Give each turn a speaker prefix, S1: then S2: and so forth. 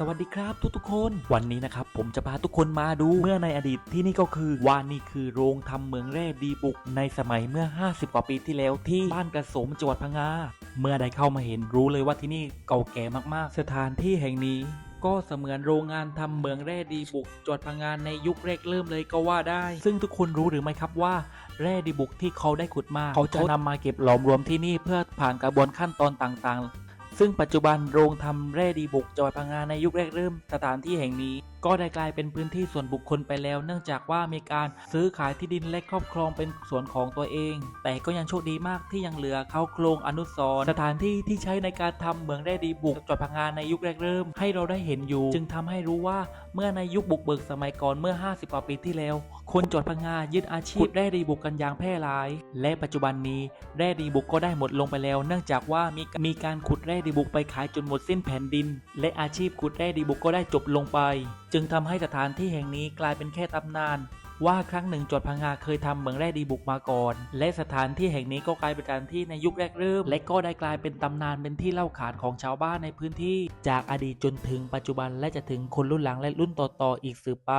S1: สวัสดีครับทุกๆคน วันนี้นะครับผมจะพาทุกคนมาดูเมื่อในอดีตที่นี่ก็คือว่านี่คือโรงทำเมืองแร่ดีบุก ในสมัยเมื่อ 50 กว่าปีที่แล้วที่บ้านกระโสมจังหวัดพังงาเมื่อได้เข้ามาเห็นรู้เลยว่าที่นี่เก่าแก่มากๆ สถานที่แห่งนี้ก็เสมือนโรงงานทำเมืองแร่ดีบุกจังหวัดพังงาในยุคแรกเริ่มเลยก็ว่าได้ ซึ่งทุกคนรู้หรือไม่ครับว่า แร่ดีบุกที่เขาได้ขุดมา เขาจะนำมาเก็บหลอมรวมที่นี่เพื่อผ่านกระบวนขั้นตอนต่างๆ ซึ่งปัจจุบันโรงทำแร่ดีบุกจังหวัดพังงาในยุคแรกเริ่มสถานที่แห่งนี้ ก็ได้กลายเป็นพื้นที่ส่วนบุคคลไปแล้ว เนื่องจากว่ามีการซื้อขายที่ดินและครอบครองเป็นส่วนของตัวเอง แต่ก็ยังโชคดีมากที่ยังเหลือเข้าโครงอนุสรณ์สถานที่ที่ใช้ในการทำเมืองแร่ดีบุกจังหวัดพังงาในยุคแรกเริ่ม ให้เราได้เห็นอยู่ จึงทำให้รู้ว่าเมื่อในยุคบุกเบิกสมัยก่อนเมื่อ 50 กว่าปีที่แล้ว คนจังหวัดพังงายึดอาชีพขุดแร่ดีบุกกันอย่างแพร่หลาย และปัจจุบันนี้แร่ดีบุกก็ได้หมดลงไปแล้ว เนื่องจากว่ามีมีการขุดแร่ดีบุกไปขายจนหมดสิ้นแผ่นดิน และอาชีพขุดแร่ดีบุกก็ได้จบลงไป จึงทำให้สถานที่แห่งนี้กลายเป็นแค่ตำนาน ว่าครั้งหนึ่งจังหวัดพังงาเคยทำเหมืองแร่ดีบุกมาก่อน และสถานที่แห่งนี้ก็กลายเป็นสถานที่ในยุคแรกเริ่ม และก็ได้กลายเป็นตำนานเป็นที่เล่าขานของชาวบ้านในพื้นที่ จากอดีตจนถึงปัจจุบันและจะถึงคนรุ่นหลังและรุ่นต่อๆอีกสืบไป